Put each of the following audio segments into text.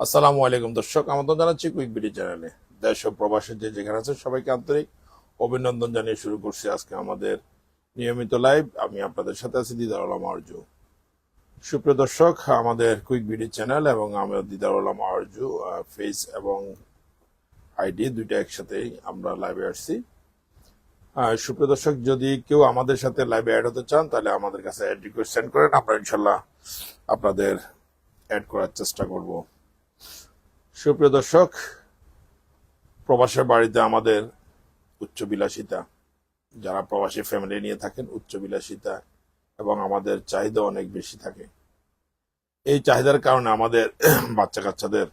আসসালামু আলাইকুম দর্শক, আমন্ত্রণ জানাচ্ছি কুইক বিডি চ্যানেলে দেশ ও প্রবাসী যে যেখানে আছে সবাইকে আন্তরিক অভিনন্দন জানিয়ে শুরু করছি আজকে আমাদের নিয়মিত লাইভ আমি আপনাদের সাথে আছি দিদার আলম আরজু। সুপ্রিয় দর্শক, আমাদের কুইক বিডি চ্যানেল এবং আমরা দিদার আলম আরজু ফেস এবং আইডি দুইটা একসাথেই আমরা লাইভে আসছি। সুপ্রিয় দর্শক, যদি কেউ আমাদের সাথে লাইভে অ্যাড হতে চান, তাহলে আমাদের কাছে অ্যাড রিকোয়েস্ট সেন্ড করেন। আমরা ইনশাল্লাহ আপনাদের অ্যাড করার চেষ্টা করব। সুপ্রিয় দর্শক, প্রবাসের বাড়িতে আমাদের উচ্চ বিলাসিতা যারা প্রবাসী ফ্যামিলি নিয়ে থাকেন উচ্চ বিলাসিতা এবং আমাদের চাহিদা অনেক বেশি থাকে। এই চাহিদার কারণে আমাদের বাচ্চা কাচ্চাদের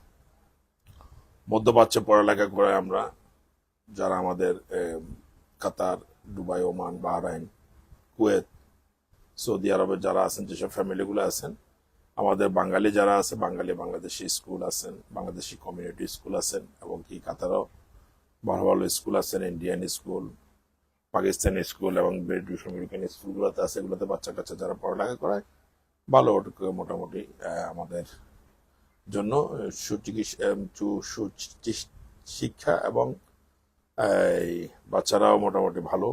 মধ্যপ্রাচ্যে পড়ালেখা করে আমরা, যারা আমাদের Qatar, Dubai, Oman, Bahrain, Kuwait, Saudi আরবে যারা আছেন, যেসব ফ্যামিলিগুলো আছেন আমাদের বাঙালি যারা আছে, বাঙালি বাংলাদেশি স্কুল আছেন, বাংলাদেশি কমিউনিটি স্কুল আছেন, এবং কি কাতারও ভালো ভালো স্কুল আছেন ইন্ডিয়ান স্কুল পাকিস্তানি স্কুল, এবং ব্রিটিশ আমেরিকান স্কুলগুলোতে আছে, এগুলোতে বাচ্চা কাচ্চা যারা পড়ালেখা করায়, ভালো মোটামুটি আমাদের জন্য শিক্ষা এবং বাচ্চারাও মোটামুটি ভালো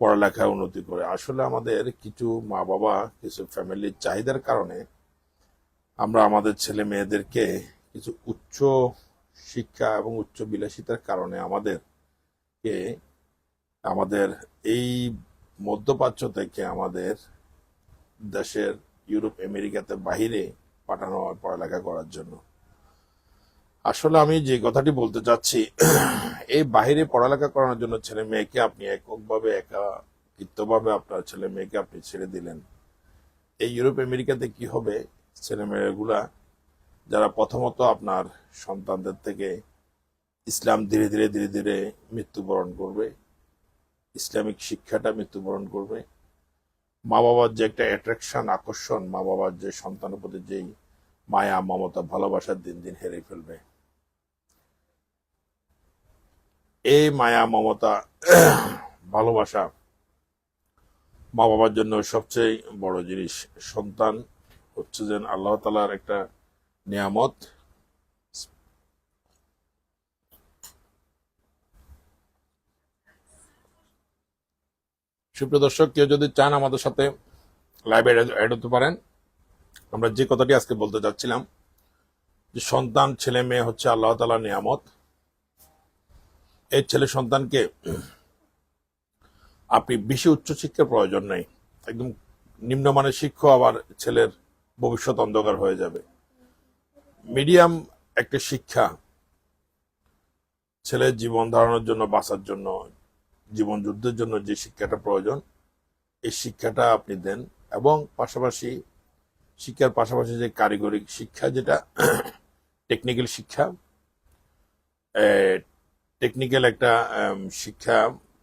পড়ালেখায় উন্নতি করে। আসলে আমাদের কিছু মা বাবা কিছু ফ্যামিলির চাহিদার কারণে আমরা আমাদের ছেলে মেয়েদেরকে কিছু উচ্চ শিক্ষা এবং উচ্চ বিলাসিতার কারণে আমাদেরকে আমাদের এই মধ্যপ্রাচ্য থেকে আমাদের দেশের ইউরোপ, আমেরিকাতে বাহিরে পাঠানো হয় পড়ালেখা করার জন্য। আসলে আমি যে কথাটি বলতে চাচ্ছি, এই বাহিরে পড়ালেখা করানোর জন্য ছেলে মেয়েকে আপনি এককভাবে, একাকিত্বভাবে আপনার ছেলে মেয়েকে আপনি ছেড়ে দিলেন। এই ইউরোপ, আমেরিকাতে কি হবে? ছেলে মেয়েগুলা যারা প্রথমত আপনার সন্তানদের থেকে ইসলাম ধীরে ধীরে ধীরে ধীরে মৃত্যুবরণ করবে, ইসলামিক শিক্ষাটা মৃত্যুবরণ করবে। মা বাবার যে একটা অ্যাট্রাকশন আকর্ষণ মা বাবার যে সন্তানের প্রতি যেই মায়া, মমতা, ভালোবাসার দিন দিন হেরে ফেলবে। এই মায়া, মমতা, ভালোবাসা মা বাবার জন্য সবচেয়ে বড় জিনিস। সন্তান হচ্ছে যে আল্লাহ তালার একটা নিয়ামত। সুপ্রিয় দর্শক, কেউ যদি চান আমাদের সাথে লাইভে অ্যাড হতে পারেন, আমরা যে কথাটি আজকে বলতে চাচ্ছিলাম যে সন্তান, ছেলে, মেয়ে হচ্ছে আল্লাহ তালার নিয়ামত। এই ছেলে সন্তানকে আপনি বেশি উচ্চশিক্ষার প্রয়োজন নেই। একদম নিম্নমানের শিক্ষা আবার ছেলের ভবিষ্যৎ অন্ধকার হয়ে যাবে। মিডিয়াম একটা শিক্ষা ছেলের জীবন ধারণের জন্য, বাঁচার জন্য, জীবন যুদ্ধের জন্য যে শিক্ষাটা প্রয়োজন, এই শিক্ষাটা আপনি দেন এবং পাশাপাশি শিক্ষার পাশাপাশি যে কারিগরি শিক্ষা যেটা টেকনিক্যাল শিক্ষা টেকনিক্যাল একটা শিক্ষা,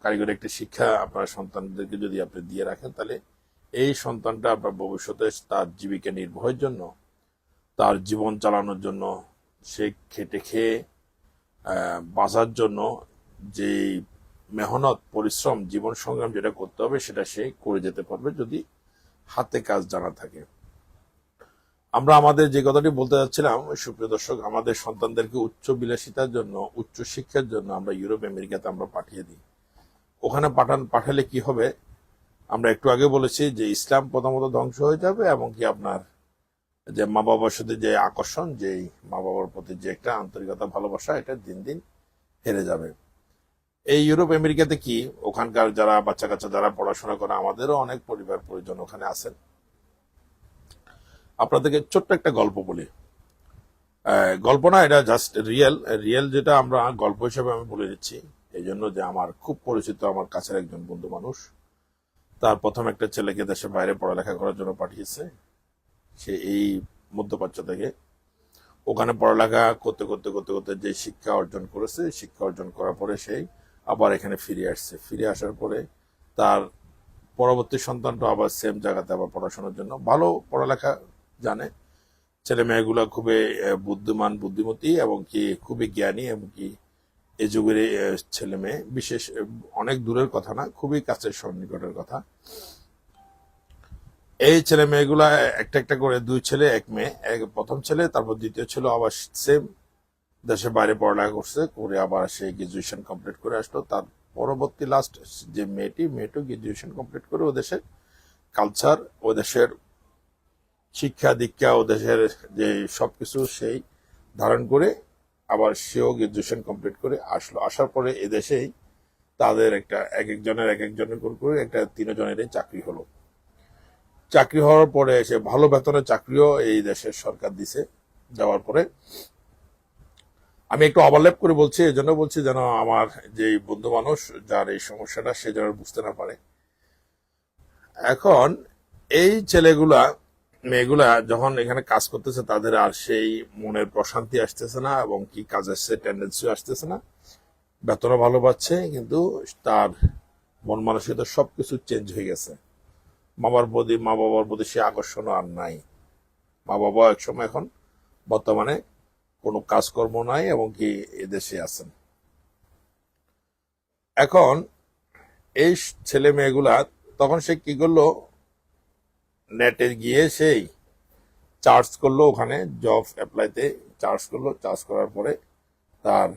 কারিগরি একটা শিক্ষা আপনার সন্তানদেরকে যদি আপনি দিয়ে রাখেন, তাহলে এই সন্তানটা আপনার ভবিষ্যতে তার জীবিকা নির্বাহের জন্য, তার জীবন চালানোর জন্য, সে খেটে খেয়ে বাঁচার জন্য যে মেহনত, পরিশ্রম, জীবন সংগ্রাম যেটা করতে হবে, সেটা সে করে যেতে পারবে যদি হাতে কাজ জানা থাকে। আমরা আমাদের যে কথাটি বলতে যাচ্ছিলাম, সুপ্রিয় দর্শক, আমাদের সন্তানদেরকে উচ্চ বিলাসিতার জন্য, উচ্চ শিক্ষার জন্য আমরা ইউরোপ, আমেরিকাতে আমরা পাঠিয়ে দিই। ওখানে পাঠান, পাঠালে কি হবে? আমরা একটু আগে বলেছি যে ইসলাম প্রথমত ধ্বংস হয়ে যাবে এবং কি আপনার যে মা বাবার সাথে যে আকর্ষণ যে মা বাবার প্রতি যে একটা আন্তরিকতা, ভালোবাসা, এটা দিন দিন হেরে যাবে। এই ইউরোপ, আমেরিকাতে কি ওখানকার যারা বাচ্চা কাচ্চা যারা পড়াশোনা করে, আমাদেরও অনেক পরিবার পরিজন ওখানে আছেন। আপনাদেরকে ছোট্ট একটা গল্প বলি। গল্প না, এটা জাস্ট রিয়েল রিয়েল যেটা আমরা গল্প হিসেবে আমি বলে দিচ্ছি। এই জন্য যে আমার খুব পরিচিত, আমার কাছের একজন বন্ধু মানুষ। তার প্রথম একটা ছেলেকে দেশের বাইরে পড়ালেখা করার জন্য পাঠিয়েছে। সে এই মধ্যপ্রাচ্য থেকে। ওখানে পড়ালেখা করতে করতে করতে করতে যে শিক্ষা অর্জন করেছে, শিক্ষা অর্জন করার পরে সেই আবার এখানে ফিরে আসছে। ফিরে আসার পরে তার পরবর্তী সন্তানটা আবার সেম জায়গাতে আবার পড়াশোনার জন্য ভালো পড়ালেখা জানে। ছেলে মেয়েগুলো খুবই বুদ্ধিমান, বুদ্ধিমতী এবং কি খুবই জ্ঞানী এবং কি এ যুগের ছেলে মেয়ে, বিশেষ অনেক দূরের কথা না, খুবই কাছের সন্নিকটের কথা। এই ছেলে মেয়েগুলা একটা একটা করে দুই ছেলে, এক মেয়ে, এক প্রথম ছেলে, তারপর দ্বিতীয় ছিল, আবার সেম দেশের বাইরে পড়ালেখা করছে, করে আবার সে গ্রাজুয়েশন কমপ্লিট করে আসলো। তার পরবর্তী লাস্ট যে মেয়েটি, মেয়েটিও গ্রাজুয়েশন কমপ্লিট করে ও দেশের কালচার ও দেশের শিক্ষা দীক্ষা, ও দেশের যে সবকিছু সেই ধারণ করে আবার সেও গ্রাজুয়েশন কমপ্লিট করে আসলো। আসার পরে এদেশেই তাদের একটা এক একজনের এক একজনের করে করে একটা তিনজনেরই চাকরি হলো। চাকরি হওয়ার পরে এসে ভালো বেতনের চাকরিও এই দেশের সরকার দিছে। দেওয়ার পরে আমি একটু ওভারল্যাপ করে বলছি এই জন্য বলছি যেন আমার যে বন্ধু মানুষ, যার এই সমস্যাটা সে যেন বুঝতে না পারে। এখন এই ছেলেগুলা মেয়েগুলা যখন এখানে কাজ করতেছে, তাদের আর সেই মনের প্রশান্তি আসতেছে না এবং কি কাজের সে টেন্ডেন্সি আসতেছে না। বেতনও ভালো পাচ্ছে, কিন্তু তার মন মানসিকতা সবকিছু চেঞ্জ হয়ে গেছে। মামার প্রতি, মা বাবার প্রতি সে আকর্ষণ আর নাই। মা বাবা একসময় এখন বর্তমানে কোনো কাজকর্ম নাই এবং কি এদেশে আছেন। এখন এই ছেলে মেয়েগুলা তখন সে কি করল নেটে গিয়ে সেই চার্জ করল ওখানে, জব অ্যাপ্লাইতে চার্জ করল। চার্জ করার পরে তার,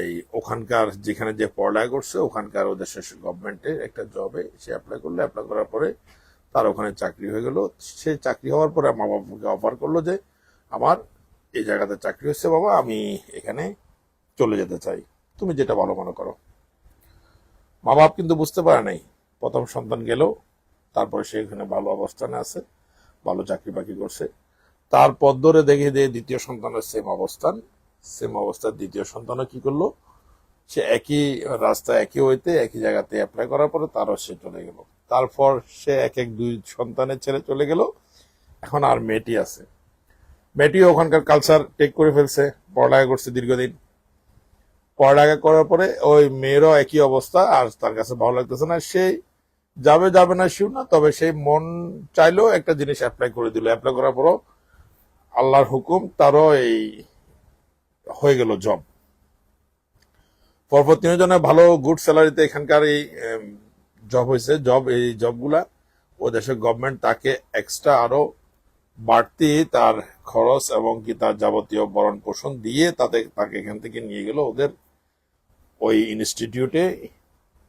এই ওখানকার যেখানে যে পড়ালেখা করছে, ওখানকার ওদের শেষে গভর্নমেন্টের একটা জবে সে অ্যাপ্লাই করল। অ্যাপ্লাই করার পরে তার ওখানে চাকরি হয়ে গেল। সে চাকরি হওয়ার পরে মা বাবাকে অফার করল যে, আমার এই জায়গাতে চাকরি হচ্ছে বাবা, আমি এখানে চলে যেতে চাই। তুমি যেটা ভালো মনে করো। মা বাপ কিন্তু বুঝতে পারে নাই। প্রথম সন্তান গেল তারপরে সে এখানে ভালো অবস্থানে আছে, ভালো চাকরি বাকরি করছে। তারপর ধরে দেখে দিয়ে দ্বিতীয় সন্তানের সেম অবস্থান সেম অবস্থার দ্বিতীয় সন্তানও কি করল? সে একই রাস্তা, একই হইতে একই জায়গাতে অ্যাপ্লাই করার পরে তারও সে চলে গেল। তারপর সে এক এক দুই সন্তানের ছেলে চলে গেল। এখন আর মেয়েটি আছে। মেয়েটিও ওখানকার কালচার টেক করে ফেলছে, পড়ালেখা করছে দীর্ঘদিন। পড়ালেখা করার পরে ওই মেয়েরও একই অবস্থা, আর তার কাছে ভালো লাগতেছে না। সেই যাবে যাবে না শিউ না, তবে সেই মন চাইলেও একটা জিনিস অ্যাপ্লাই করে দিল। অ্যাপ্লাই করার পরও আল্লাহর হুকুম, তারও এই হয়ে গেল জব পরপর তিনজনে ভালো গুড স্যালারিতে এখানকার এই জব হয়েছে। জব এই জবগুলা ও দেশের গভর্নমেন্ট তাকে এক্সট্রা আরও বাড়তি তার খরচ এবং কি তার যাবতীয় বরণ পোষণ দিয়ে তাতে, তাকে এখান থেকে নিয়ে গেল ওদের ওই ইনস্টিটিউটে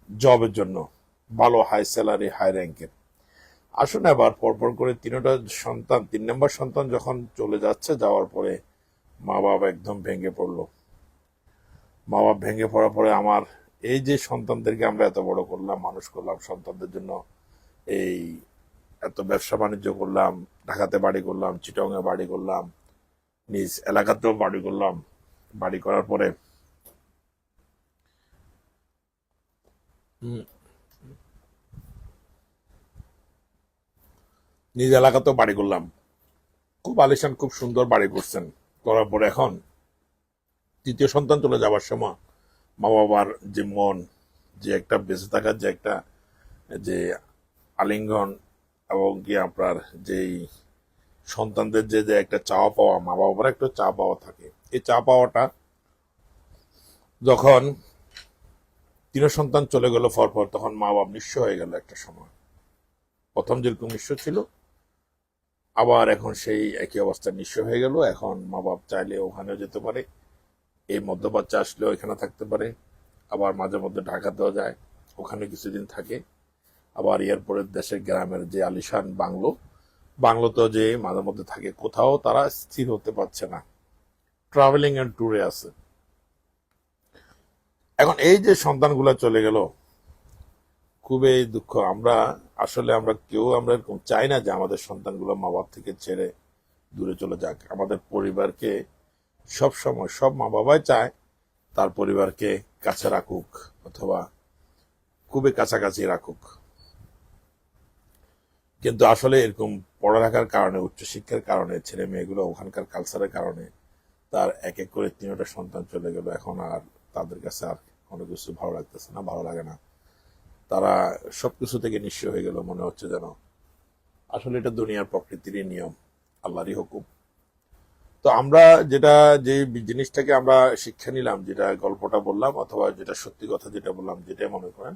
জবের জন্য। ভালো হাই স্যালারি হাই র্যাঙ্কের আসুন এবার পরপর করে তিনটা সন্তান, তিন নম্বর সন্তান যখন চলে যাচ্ছে, যাওয়ার পরে মা বাবা একদম ভেঙে পড়ল। মা বাবা ভেঙে পড়ার পরে আমার এই যে সন্তানদেরকে আমরা এত বড় করলাম, মানুষ করলাম, সন্তানদের জন্য এই এত ব্যবসা বাণিজ্য করলাম, ঢাকাতে বাড়ি করলাম, চিটংয়ে বাড়ি করলাম, নিজ এলাকাতেও বাড়ি করলাম, বাড়ি করার পরে নিজ এলাকাতেও বাড়ি করলাম। খুব আলিশান, খুব সুন্দর বাড়ি করছেন করার পরে এখন। তৃতীয় সন্তান চলে যাওয়ার সময় মা বাবার যে মন, যে একটা বেঁচে থাকার যে একটা, যে আলিঙ্গন এবং কি আপনার যেই সন্তানদের যে যে একটা চাওয়া পাওয়া মা বাবার একটা চা পাওয়া থাকে। এই চা পাওয়াটা যখন তিন সন্তান চলে গেল পরপর, তখন মা বাপ নিঃস্ব হয়ে গেল একটা সময়। প্রথম যেরকম নিঃস্ব ছিল আবার এখন সেই একই অবস্থা নিঃস্ব হয়ে গেল। এখন মা বাপ চাইলে ওখানেও যেতে পারে, এই মধ্য বাচ্চা আসলেও এখানে থাকতে পারে। আবার মাঝে মধ্যে ঢাকাতেও যায়, ওখানে কিছুদিন থাকে। আবার এরপরের দেশের গ্রামের যে আলিশান বাংলো, বাংলোতেও যে মাঝে মধ্যে থাকে, কোথাও তারা স্থির হতে পারছে না। ট্রাভেলিং অ্যান্ড ট্যুরে আছে। এখন এই যে সন্তানগুলো চলে গেল খুবই দুঃখ। আমরা, আসলে আমরা কেউ, আমরা এরকম চাই না যে আমাদের সন্তানগুলো মা বাপ থেকে ছেড়ে দূরে চলে যাক। আমাদের পরিবারকে সব সময়, সব মা বাবাই চায় তার পরিবারকে কাছে রাখুক অথবা খুবই কাছাকাছি রাখুক। কিন্তু আসলে এরকম পড়ালেখার কারণে, উচ্চশিক্ষার কারণে, ছেলে মেয়েগুলো ওখানকার কালচারের কারণে তার এক এক করে তিনটা সন্তান চলে গেল। এখন আর তাদের কাছে আর কোনো কিছু ভালো লাগতেছে না, ভালো লাগে না। তারা সবকিছু থেকে নিঃস্ব হয়ে গেল, মনে হচ্ছে যেন। আসলে এটা দুনিয়ার প্রকৃতিরই নিয়ম, আল্লাহরই হুকুম। তো আমরা যেটা, যে জিনিসটাকে আমরা শিক্ষা নিলাম, যেটা গল্পটা বললাম, অথবা যেটা সত্যি কথা যেটা বললাম যেটা মনে করেন,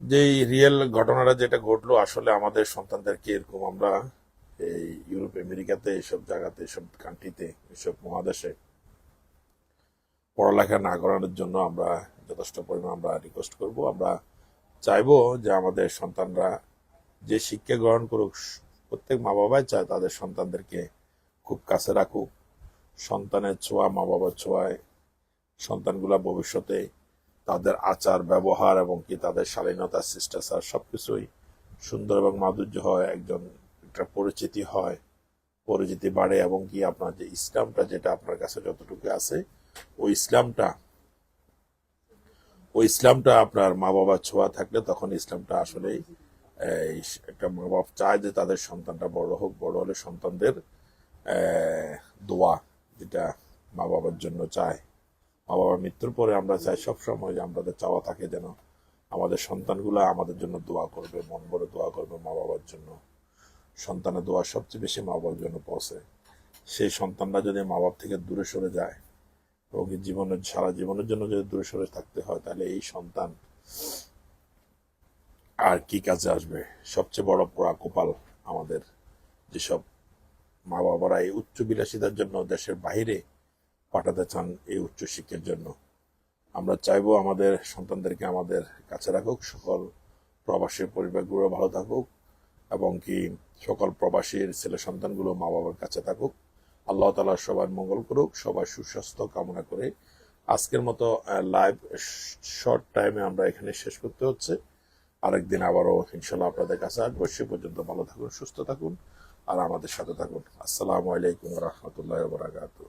যে রিয়েল ঘটনাটা যেটা ঘটলো, আসলে আমাদের সন্তানদেরকে এরকম? আমরা এই ইউরোপ, আমেরিকাতে, এসব জায়গাতে, এসব কান্ট্রিতে এসব মহাদেশে পড়ালেখা না করানোর জন্য আমরা যথেষ্ট পরিমাণ আমরা রিকোয়েস্ট করব। আমরা চাইব যে আমাদের সন্তানরা যে শিক্ষা গ্রহণ করুক, প্রত্যেক মা বাবাই চায় তাদের সন্তানদেরকে খুব কাছে রাখুক। সন্তানের ছোঁয়া মা বাবার ছোঁয়ায় সন্তানগুলা ভবিষ্যতে তাদের আচার, ব্যবহার এবং কি তাদের শালীনতা শিষ্টাচার সবকিছুই সুন্দর এবং মাধুর্য হয়, একজন একটা পরিচিতি হয়, পরিচিতি বাড়ে এবং কি আপনার যে ইসলামটা যেটা আপনার কাছে যতটুকু আছে, ওই ইসলামটা ওই ইসলামটা আপনার মা বাবার ছোঁয়া থাকলে তখন ইসলামটা আসলেই একটা মা বাপ চায় যে তাদের সন্তানটা বড় হোক, বড় হলে সন্তানদের দোয়া যেটা মা বাবার জন্য চায়। মা বাবার মৃত্যুর পরে আমরা চাই সবসময় যে আমাদের চাওয়া থাকে যেন আমাদের সন্তানগুলো আমাদের জন্য দোয়া করবে, মন ভরে দোয়া করবে মা বাবার জন্য। সন্তানের দোয়া সবচেয়ে বেশি মা বাবার জন্য পৌঁছে। সেই সন্তানরা যদি মা বাপ থেকে দূরে সরে যায় কি জীবনের, সারা জীবনের জন্য যদি দূরে সরে থাকতে হয়, তাহলে এই সন্তান আর কি কাজে আসবে? সবচেয়ে বড় পোড়া কপাল আমাদের। যেসব মা বাবারা এই উচ্চ বিলাসিতার জন্য দেশের বাইরে পাঠাতে চান এই উচ্চ শিক্ষার জন্য। আমরা চাইব আমাদের সন্তানদেরকে আমাদের কাছে রাখুক, সকল প্রবাসী পরিবারগুলো ভালো থাকুক, এবং কি সকল প্রবাসীর ছেলে সন্তানগুলো মা বাবার কাছে থাকুক। আল্লাহ তালা সবার মঙ্গল করুক, সবার সুস্বাস্থ্য কামনা করে আজকের মতো লাইভ শর্ট টাইমে আমরা এখানে শেষ করতে হচ্ছে। আরেকদিন আবারও ইনশাল্লাহ আপনাদের কাছে আসব। সে পর্যন্ত ভালো থাকুন, সুস্থ থাকুন, আর আমাদের সাথে থাকুন। আসসালামু আলাইকুম রহমতুল্লাহ বারাকাতুহ।